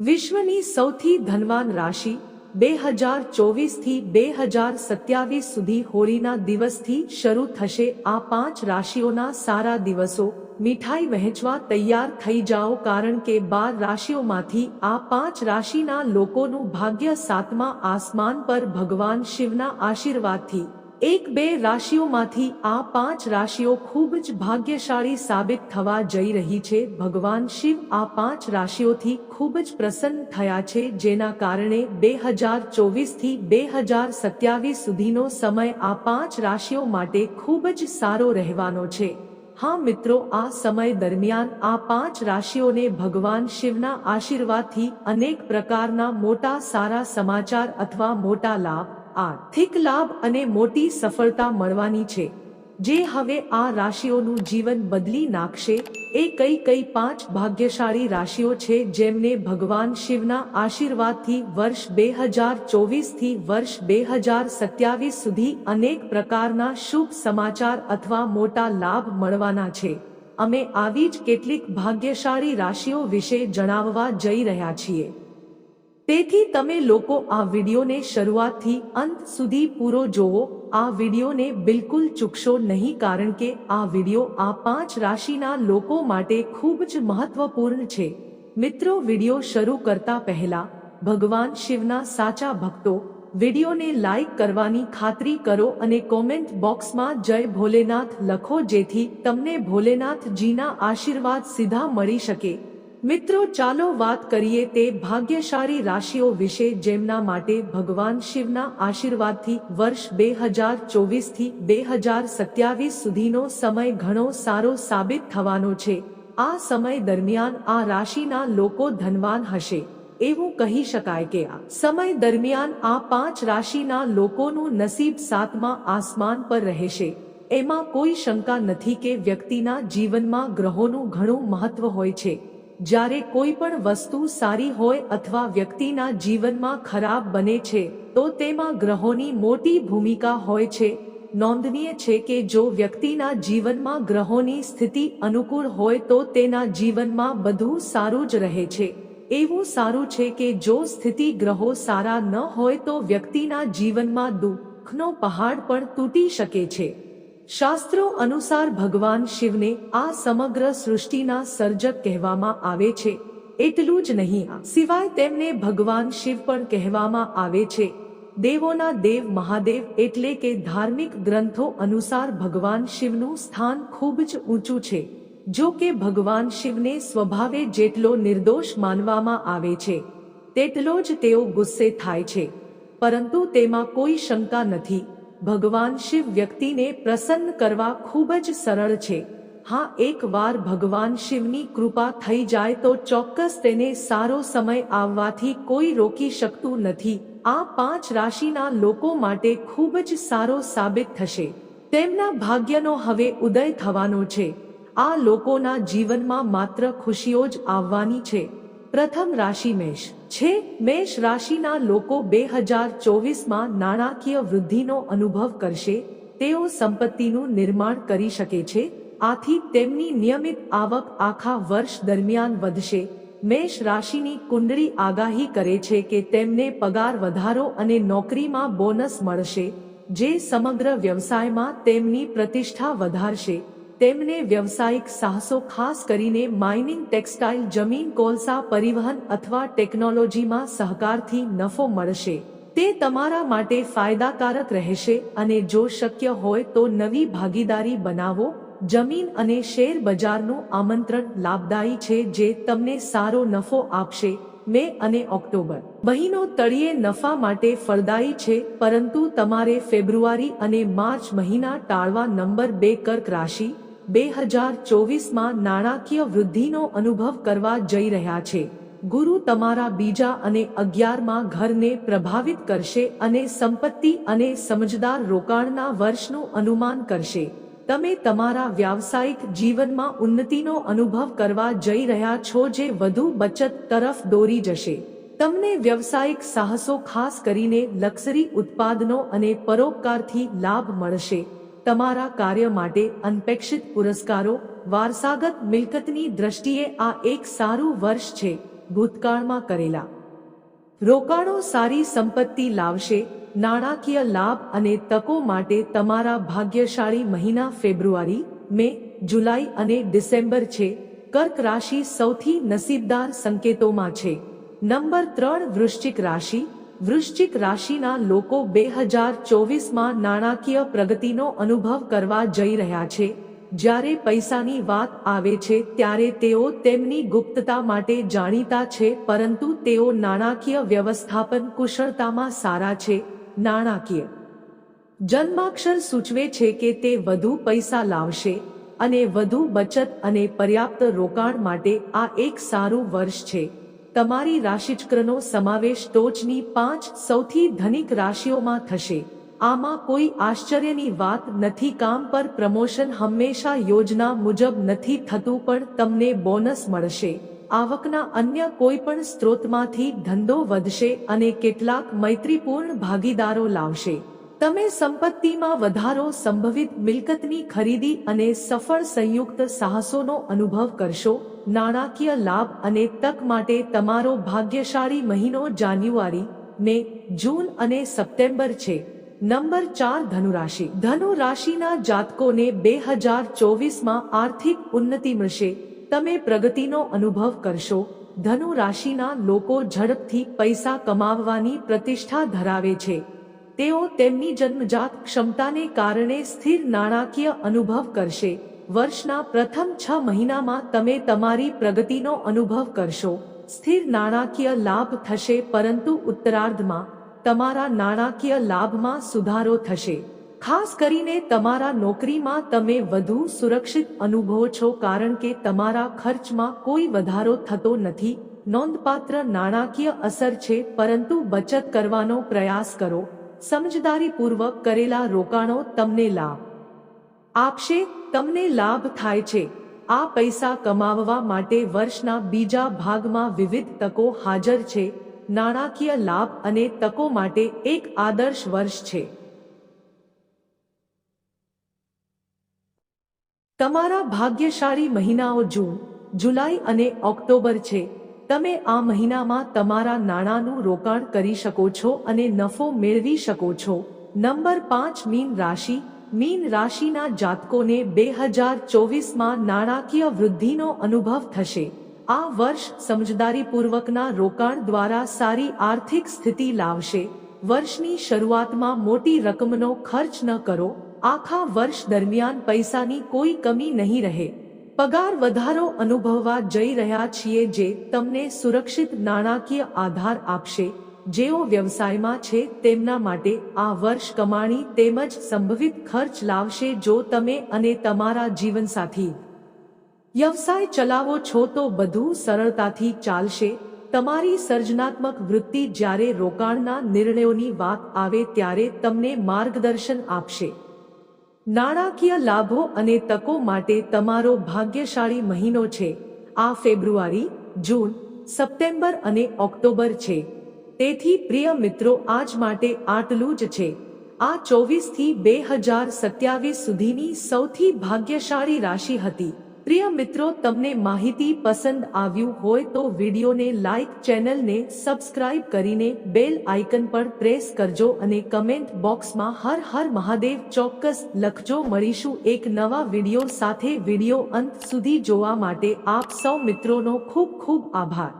વિશ્વની સૌથી ધનવાન રાશિ બે હજાર ચોવીસથી બે હજાર સત્યાવીસ સુધી હોળીના દિવસથી શરૂ થશે. આ પાંચ રાશિઓના સારા દિવસો, મીઠાઈ વહેંચવા તૈયાર થઈ જાઓ કારણ કે બાર રાશિઓમાંથી આ પાંચ રાશિના લોકોનું ભાગ્ય સાતમા આસમાન પર ભગવાન શિવના આશીર્વાદથી એક બે રાશિઓમાંથી આ પાંચ રાશિઓ ખૂબ જ ભાગ્યશાળી સાબિત થવા જઈ રહી છે. ભગવાન શિવ આ પાંચ રાશિઓથી ખૂબ જ પ્રસન્ન થયા છે, જેના કારણે બે હજાર ચોવીસથી બે હજાર સત્યાવીસ સુધીનો સમય આ પાંચ રાશિઓ માટે ખૂબ જ સારો રહેવાનો છે. હા મિત્રો, આ સમય દરમિયાન આ પાંચ રાશિઓને ભગવાન શિવના આશીર્વાદથી અનેક પ્રકારના મોટા સારા સમાચાર અથવા મોટા લાભ આર્થિક લાભ અને મોટી સફળતા મળવાની છે. જે હવે આ રાશિઓનું જીવન બદલી નાખશે. એ કઈ કઈ પાંચ ભાગ્યશાળી રાશિઓ છે જેમને ભગવાન શિવના આશીર્વાદથી વર્ષ બે હજાર ચોવીસથી વર્ષ બે હજાર સત્યાવીસ સુધી અનેક પ્રકારના શુભ સમાચાર અથવા મોટા લાભ મળવાના છે. અમે આવી જ કેટલીક ભાગ્યશાળી રાશિઓ વિશે જણાવવા જઈ રહ્યા છીએ. તેથી તમે લોકો આ વિડીયોને શરૂઆતથી અંત સુધી પૂરો જોવો. આ વિડીયોને બિલકુલ ચૂકશો નહીં કારણ કે આ વીડિયો આ પાંચ રાશિના લોકો માટે ખૂબ જ મહત્વપૂર્ણ છે. મિત્રો, વીડિયો શરૂ કરતા પહેલા ભગવાન શિવના સાચા ભક્તો, વિડીયોને લાઈક કરવાની ખાતરી કરો અને કોમેન્ટ બોક્સમાં જય ભોલેનાથ લખો જેથી તમને ભોલેનાથજીના આશીર્વાદ સીધા મળી શકે. મિત્રો, ચાલો વાત કરીએ તે ભાગ્યશાળી રાશિઓ વિશે જેમના માટે ભગવાન શિવના આશીર્વાદથી વર્ષ બે હજાર ચોવીસથી બે હજાર સત્યાવીસ સુધીનો સમય ઘણો સારો સાબિત થવાનો છે. આ સમય દરમિયાન આ રાશિના લોકો ધનવાન હશે. એવું કહી શકાય કે આ સમય દરમિયાન આ પાંચ રાશિના લોકોનું નસીબ સાતમા આસમાન પર રહેશે. એમાં કોઈ શંકા નથી કે વ્યક્તિના જીવનમાં ગ્રહોનું ઘણું મહત્વ હોય છે. જ્યારે કોઈ પણ વસ્તુ સારી હોય અથવા વ્યક્તિના જીવનમાં ખરાબ બને છે, તો તેમાં ગ્રહોની મોટી ભૂમિકા હોય છે. નોંધનીય છે કે જો વ્યક્તિના જીવનમાં ગ્રહોની સ્થિતિ અનુકૂળ હોય તો તેના જીવનમાં બધું સારું જ રહે છે. એવું સારું છે કે જો સ્થિતિ ગ્રહો સારા ન હોય તો વ્યક્તિના જીવનમાં દુઃખનો પહાડ પણ તૂટી શકે છે. શાસ્ત્રો અનુસાર ભગવાન શિવને આ સમગ્ર સૃષ્ટિના સર્જક કહેવામાં આવે છે. એટલું જ નહીં, સિવાય તેમને ભગવાન શિવ પણ કહેવામાં આવે છે. દેવોના દેવ મહાદેવ એટલે કે ધાર્મિક ગ્રંથો અનુસાર ભગવાન શિવનું સ્થાન ખૂબ જ ઊંચું છે. જો કે ભગવાન શિવને સ્વભાવે જેટલો નિર્દોષ માનવામાં આવે છે, તેટલો જ તેઓ ગુસ્સે થાય છે. પરંતુ તેમાં કોઈ શંકા નથી. ભગવાન શિવ વ્યક્તિને પ્રસન્ન કરવા ખૂબ જ સરળ છે. હા, એકવાર ભગવાન શિવની કૃપા થઈ જાય તો ચોક્કસ તેને સારો સમય આવવાથી કોઈ રોકી શકતું નથી. આ પાંચ રાશિના લોકો માટે ખૂબ જ સારો સાબિત થશે. તેમના ભાગ્યનો હવે ઉદય થવાનો છે. આ લોકોના જીવનમાં માત્ર ખુશીઓ જ આવવાની છે. પ્રથમ રાશિ મેષ. છે, મેષ રાશિના લોકો બે હજાર ચોવીસમાં નાણાકીય વૃદ્ધિનો અનુભવ કરશે, તેઓ સંપત્તિનું નિર્માણ કરી શકે છે, આથી તેમની નિયમિત આવક આખા વર્ષ દરમિયાન વધશે. મેષ રાશિની કુંડળી આગાહી કરે છે કે તેમને પગાર વધારો અને નોકરીમાં બોનસ મળશે, જે સમગ્ર વ્યવસાયમાં તેમની પ્રતિષ્ઠા વધારશે. તેમને વ્યવસાયિક સાહસો ખાસ કરીને માઇનિંગ ટેક્સટાઇલ જમીન કોલસા પરિવહન અથવા ટેકનોલોજીમાં સહકારથી નફો મળશે. તે તમારા માટે ફાયદાકારક રહેશે અને જો શક્ય હોય તો નવી ભાગીદારી બનાવો. જમીન અને શેર બજારનું આમંત્રણ લાભદાયી છે જે તમને સારો નફો આપશે. મે અને ઓક્ટોબર. મહિનો તળિયે નફા માટે ફળદાયી છે, પરંતુ તમારે ફેબ્રુઆરી અને માર્ચ મહિના ટાળવા નંબર બે કર્ક રાશિ બે હજાર ચોવીસમાં નાણાકીય વૃદ્ધિનો અનુભવ કરવા જઈ રહ્યા છે. ગુરુ તમારા બીજા અને અગિયારમાં ઘરને પ્રભાવિત કરશે અને સંપત્તિ અને સમજદાર રોકાણના વર્ષનું અનુમાન કરશે. તમે તમારા વ્યાવસાયિક જીવનમાં ઉન્નતિનો અનુભવ કરવા જઈ રહ્યા છો જે વધુ બચત તરફ દોરી જશે. તમને વ્યવસાયિક સાહસો ખાસ કરીને લક્ઝરી ઉત્પાદનો અને પરોપકારથી લાભ મળશે. તમારા કાર્ય માટે અનપેક્ષિત પુરસ્કારો, વારસાગત મિલકતની દ્રષ્ટિએ આ એક સારું વર્ષ છે, ભૂતકાળમાં કરેલા. રોકાણો સારી સંપત્તિ લાવશે, નાણાકીય લાભ અને તકો માટે તમારા ભાગ્યશાળી મહિના ફેબ્રુઆરી, મે, જુલાઈ અને ડિસેમ્બર છે, કર્ક રાશિ સૌથી નસીબદાર સંકેતોમાં છે. નંબર ત્રણ વૃશ્ચિક રાશિ વૃશ્ચિક રાશિના લોકો બે હજાર ચોવીસમાં નાણાકીય પ્રગતિનો અનુભવ કરવા જઈ રહ્યા છે. જ્યારે પૈસાની વાત આવે છે, ત્યારે તેઓ તેમની ગુપ્તતા માટે જાણીતા છે, પરંતુ તેઓ નાણાકીય વ્યવસ્થાપન કુશળતામાં સારા છે. નાણાકીય જન્માક્ષર સૂચવે છે કે તે વધુ પૈસા લાવશે અને વધુ બચત અને પર્યાપ્ત રોકાણ માટે આ એક સારું વર્ષ છે. તમારી રાશિચક્રનો સમાવેશ ટોચની પાંચ સૌથી ધનિક રાશિઓમાં થશે. આમાં કોઈ આશ્ચર્યની વાત નથી, કામ પર પ્રમોશન હંમેશા યોજના મુજબ નથી થતું, પણ તમને બોનસ મળશે. આવકના અન્ય કોઈ પણ સ્ત્રોતમાંથી ધંધો વધશે અને કેટલાક મૈત્રીપૂર્ણ ભાગીદારો લાવશે. તમે સંપત્તિમાં વધારો સંભવિત મિલકતની ખરીદી અને સફળ સંયુક્ત સાહસોનો અનુભવ કરશો. નાણાકીય લાભ અને તક માટે તમારો ભાગ્યશાળી મહિનો જાન્યુઆરી મે જૂન અને સપ્ટેમ્બર છે. નંબર ચાર ધનુરાશિ. ધનુ રાશિના જાતકોને બે હજાર ચોવીસમાં આર્થિક ઉન્નતિ મળશે. તમે પ્રગતિનો અનુભવ કરશો. ધનુ રાશિના લોકો ઝડપથી પૈસા કમાવવાની પ્રતિષ્ઠા ધરાવે છે. તેઓ તેમની જન્મજાત ક્ષમતાને કારણે સ્થિર નાણાકીય અનુભવ કરશે. વર્ષના પ્રથમ છ મહિનામાં તમે તમારી પ્રગતિનો અનુભવ કરશો. સ્થિર નાણાકીય લાભ થશે, પરંતુ ઉત્તરાર્ધમાં તમારા નાણાકીય લાભમાં સુધારો થશે. ખાસ કરીને તમારા નોકરીમાં તમે વધુ સુરક્ષિત અનુભવો છો, કારણ કે તમારા ખર્ચમાં કોઈ વધારો થતો નથી. નોંધપાત્ર નાણાકીય અસર છે, પરંતુ બચત કરવાનો પ્રયાસ કરો. સમજદારીપૂર્વક કરેલા રોકાણો તમને લાભ. આપશે તમને લાભ થાય છે. આ પૈસા કમાવવા માટે વર્ષના બીજા ભાગમાં વિવિધ તકો હાજર છે. નાણાકીય લાભ અને તકો માટે એક આદર્શ વર્ષ છે. તમારા ભાગ્યશાળી મહિનાઓ જૂન, જુલાઈ અને ઓક્ટોબર છે. તમે આ મહિનામાં તમારા નાણાંનું રોકાણ કરી શકો છો અને નફો મેળવી શકો છો. નંબર પાંચ, મીન રાશિ. મીન રાશિના જાતકોને બે હજાર ચોવીસમાં નાણાકીય વૃદ્ધિનો અનુભવ થશે. આ વર્ષ સમજદારીપૂર્વકના રોકાણ દ્વારા સારી આર્થિક સ્થિતિ લાવશે. વર્ષની શરૂઆતમાં મોટી રકમનો ખર્ચ ન કરો. આખા વર્ષ દરમિયાન પૈસાની કોઈ કમી નહીં રહે. પગાર વધારો અનુભવવા જઈ રહ્યા છીએ જે તમને સુરક્ષિત નાણાકીય આધાર આપશે. જેઓ વ્યવસાયમાં છે તેમના માટે આ વર્ષ કમાણી તેમજ સંભવિત ખર્ચ લાવશે જો તમે અને તમારા જીવનસાથી વ્યવસાય ચલાવો છો તો બધું સરળતાથી ચાલશે. તમારી સર્જનાત્મક વૃત્તિ જ્યારે રોકાણના નિર્ણયોની વાત આવે ત્યારે તમને માર્ગદર્શન આપશે. નાણાકીય લાભો અને તકો માટે તમારો ભાગ્યશાળી મહિનો છે. આ ફેબ્રુઆરી, જૂન, સપ્ટેમ્બર અને ઓક્ટોબર છે. તેથી, પ્રિય મિત્રો, આજ માટે આટલું જ છે. આ ચોવીસથી બે હજાર સત્યાવીસ સુધીની સૌથી ભાગ્યશાળી રાશિ હતી. પ્રિય મિત્રો, તમને માહિતી પસંદ આવ્યું હોય તો વિડીયોને લાઈક, ચેનલને સબસ્ક્રાઇબ કરીને બેલ આઇકન પર પ્રેસ કરજો અને કમેન્ટ બોક્સમાં હર હર મહાદેવ ચોક્કસ લખજો. મળીશું એક નવા વીડિયો સાથે. વીડિયો અંત સુધી જોવા માટે આપ સૌ મિત્રોનો ખૂબ ખૂબ આભાર.